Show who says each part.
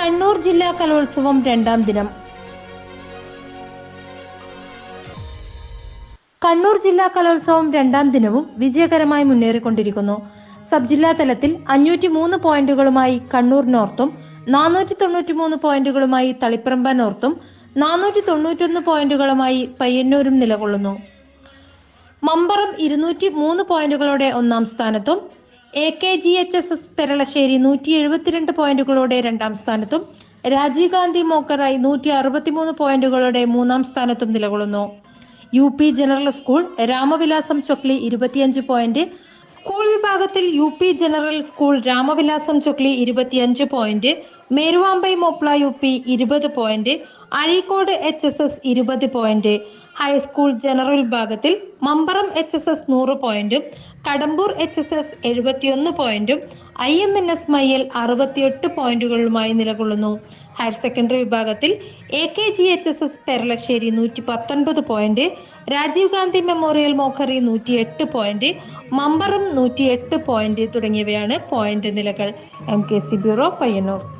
Speaker 1: കണ്ണൂർ ജില്ലാ കലോത്സവം രണ്ടാം ദിനം. കണ്ണൂർ ജില്ലാ കലോത്സവം രണ്ടാം ദിനവും വിജയകരമായി മുന്നേറിക്കൊണ്ടിരിക്കുന്നു. സബ് ജില്ലാ തലത്തിൽ അഞ്ഞൂറ്റി മൂന്ന് പോയിന്റുകളുമായി കണ്ണൂർ നോർത്തും നാനൂറ്റി തൊണ്ണൂറ്റി മൂന്ന് പോയിന്റുകളുമായി തളിപ്പറമ്പ നോർത്തും നാനൂറ്റി തൊണ്ണൂറ്റൊന്ന് പോയിന്റുകളുമായി പയ്യന്നൂരും നിലകൊള്ളുന്നു. മമ്പറം ഇരുന്നൂറ്റി മൂന്ന് പോയിന്റുകളോടെ ഒന്നാം സ്ഥാനത്തും A K G H S S Peralassery നൂറ്റി എഴുപത്തിരണ്ട് പോയിന്റുകളോടെ രണ്ടാം സ്ഥാനത്തും രാജീവ് ഗാന്ധി മോക്കറായി നൂറ്റി അറുപത്തിമൂന്ന് പോയിന്റുകളോടെ മൂന്നാം സ്ഥാനത്തും നിലകൊള്ളുന്നു. U P general school Ramavilasam Chokli ഇരുപത്തിയഞ്ച് പോയിന്റ് സ്കൂൾ വിഭാഗത്തിൽ U P general school Ramavilasam Chokli ഇരുപത്തിയഞ്ച് point Meruvambayi Mopla U P ഇരുപത് point Azhikode H S S ഇരുപത് പോയിന്റ് ഹൈസ്കൂൾ ജനറൽ വിഭാഗത്തിൽ മമ്പറം എച്ച് എസ് എസ് നൂറ് പോയിന്റും കടമ്പൂർ എച്ച് എസ് എസ് എഴുപത്തിയൊന്ന് പോയിന്റും I M N S Mayyil അറുപത്തിയെട്ട് പോയിന്റുകളുമായി നിലകൊള്ളുന്നു. ഹയർ സെക്കൻഡറി വിഭാഗത്തിൽ A K G H S S Peralassery നൂറ്റി പത്തൊൻപത് പോയിന്റ് രാജീവ് ഗാന്ധി മെമ്മോറിയൽ മോക്കറി നൂറ്റി എട്ട് പോയിന്റ് മമ്പറം നൂറ്റി എട്ട് പോയിന്റ് തുടങ്ങിയവയാണ് പോയിന്റ് നിലകൾ. M K C bureau Payyanur.